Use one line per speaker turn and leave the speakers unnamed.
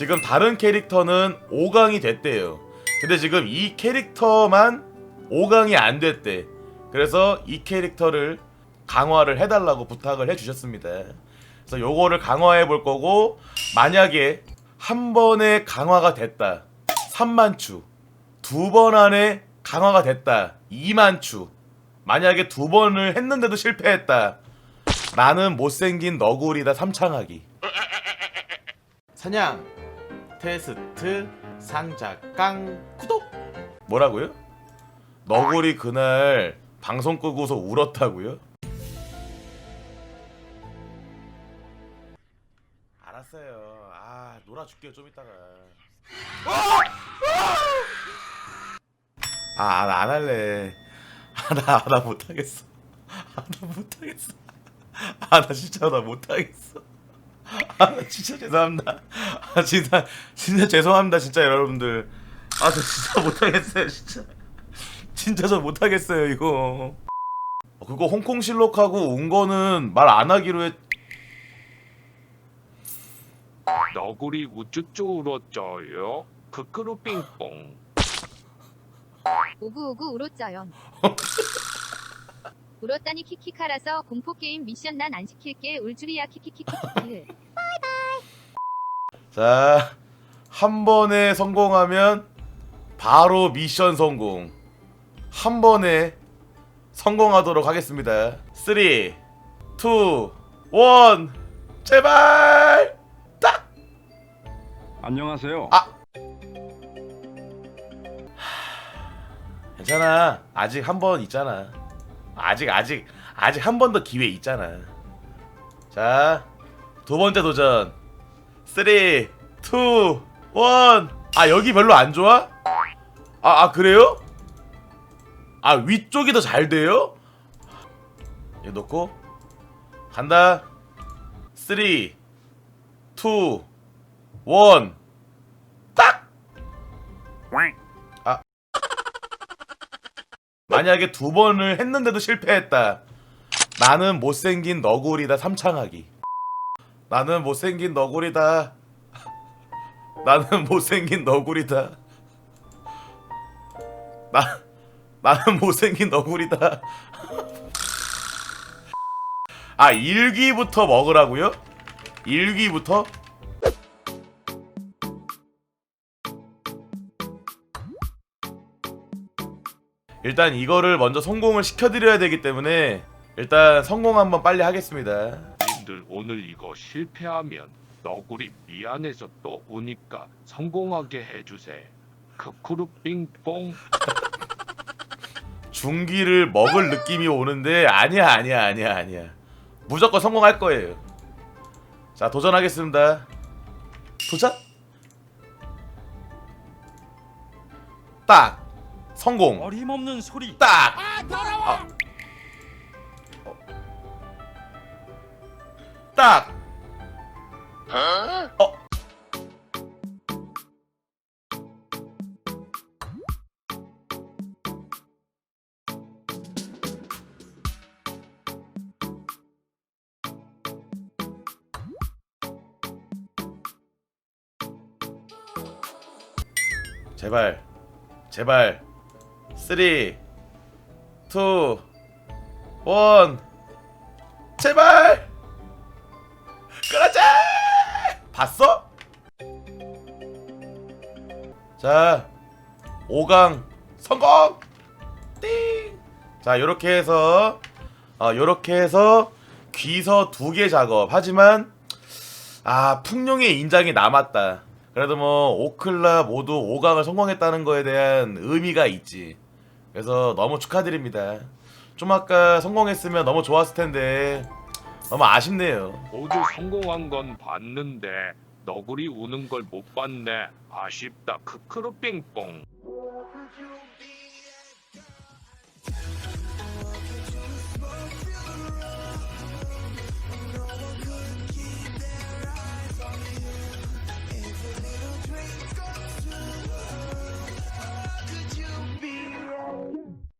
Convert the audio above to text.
지금 다른 캐릭터는 5강이 됐대요. 근데 지금 이 캐릭터만 5강이 안 됐대. 그래서 이 캐릭터를 강화를 해달라고 부탁을 해주셨습니다. 그래서 요거를 강화해 볼 거고 만약에 한 번에 강화가 됐다. 3만 추. 두 번 안에 강화가 됐다. 2만 추. 만약에 두 번을 했는데도 실패했다. 나는 못생긴 너구리다 삼창하기. 사냥 테스트 상자 깡 구독. 뭐라고요? 너구리 그날 방송 끄고서 울었다고요? 알았어요. 아 놀아줄게요 좀 이따가. 아나 안 할래. 아나 나 못하겠어. 아 나 못하겠어. 아 나 진짜 나 못하겠어. 아나 진짜 죄송합니다. 아 진짜 진짜 죄송합니다 진짜 여러분들. 아 저 진짜 못하겠어요 진짜. 진짜 저 못하겠어요 이거. 어, 그거 홍콩 실록하고 온 거는 말 안 하기로 했.
너구리 우쭈쭈 울었죠요. 크크루 빙뽕.
오구오구 울었자연. 울었다니 키키카라서 공포 게임 미션 난 안 시킬게 울 줄이야 키키키키키.
자, 한 번에 성공하면 바로 미션 성공. 한 번에 성공하도록 하겠습니다. 3, 2, 1, 제발! 딱!
안녕하세요.
아! 괜찮아. 아직 한 번 있잖아. 아직, 아직, 아직 한 번 더 기회 있잖아. 자, 두 번째 도전. 3, 2, 1. 아, 여기 별로 안 좋아? 아, 아 그래요? 아, 위쪽이 더 잘 돼요? 이거 놓고 간다. 3, 2, 1. 딱! 만약에 두 번을 했는데도 실패했다. 나는 못생긴 너구리다 삼창하기. 나는 못생긴 너구리다. 나는 못생긴 너구리다. 나 나는 못생긴 너구리다. 아 일기부터 먹으라고요? 일기부터? 일단 이거를 먼저 성공을 시켜드려야 되기 때문에 일단 성공 한번 빨리 하겠습니다.
님들 오늘 이거 실패하면 너구리 미안해서 또 우니까 성공하게 해주세. 크크루 빙뽕.
중기를 먹을 느낌이 오는데 아니야 아니야 아니야 아니야 무조건 성공할 거예요 자 도전하겠습니다 도전 딱 성공
어림없는 소리.
딱 아. 어. 딱 어. 제발 제발 3 2 1 제발! 그렇지 봤어? 자 5강 성공! 띵 자 요렇게 해서 어 요렇게 해서 귀서 두 개 작업. 하지만 아 풍룡의 인장이 남았다. 그래도 뭐 오클라 모두 5강을 성공했다는 거에 대한 의미가 있지 그래서 너무 축하드립니다 좀 아까 성공했으면 너무 좋았을 텐데 너무 아쉽네요
모두 성공한 건 봤는데 너구리 우는 걸 못 봤네. 아쉽다. 크크루 빙뽕.